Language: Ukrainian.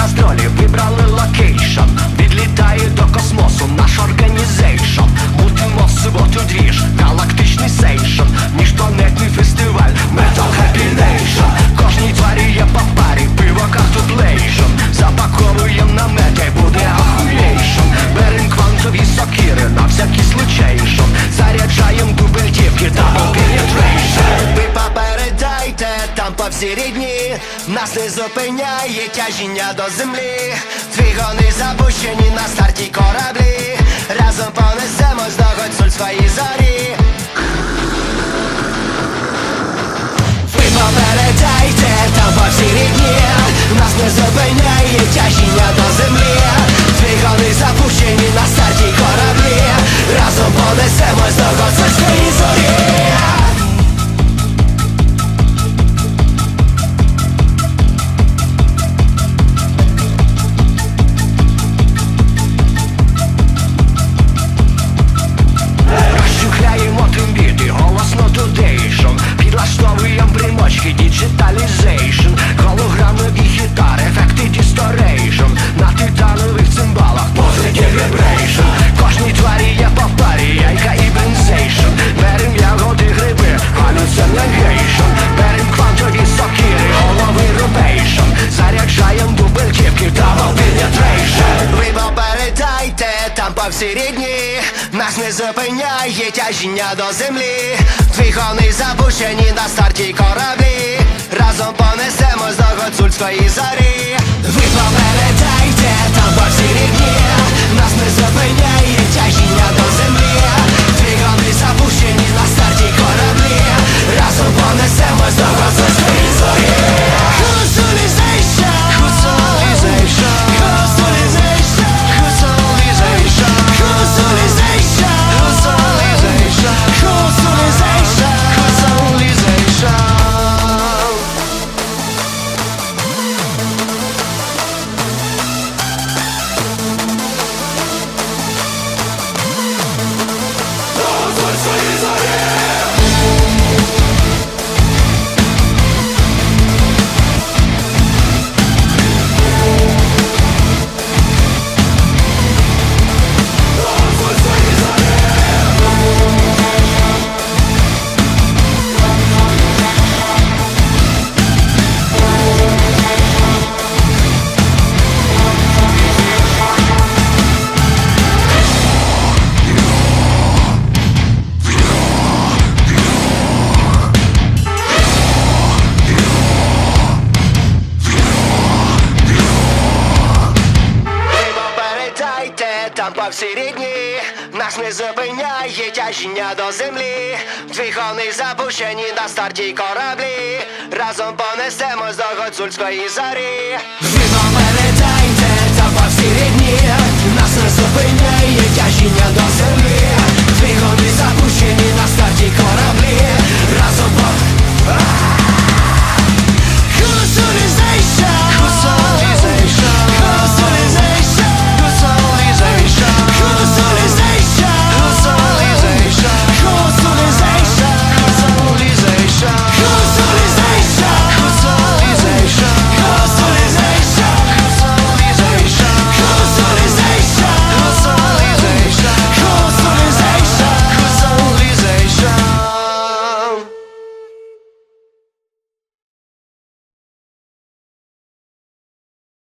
кастролі вибрали локейшн. Відлітає до космосу наш організейшн. Будемо в суботу двіж, галактичний сейшн. Міжпланетний фестиваль, метал Happy Nation. Кожній тварі є по парі, пиво карту плейшн Запаковуєм намети, буде ахуєйшн. Берем квантові сокири на всякий случайшн. Заряджаєм дубель, дівки, дабл penetration. Ви попередайте, там по всій рідні нас не зупиняє тяжіння до землі. Двигуни запущені на старті кораблі. Разом понесемось до гуцуль свої зорі. Ви попередайте там по всій рідні там рідні Нас не зупиняє тяжіння до землі. Двигуни запущені на старті кораблі. Разом понесемо з гуцульської зорі. Ви попередайте, там рідні всі рідні, нас не зупиняє тяжіння до землі, Двіхони запущені на старті кораблі. Разом понесемось до гуцульської зарі. Віно передайте, та всі рідні, нас не зупиняє тяжіння до землі.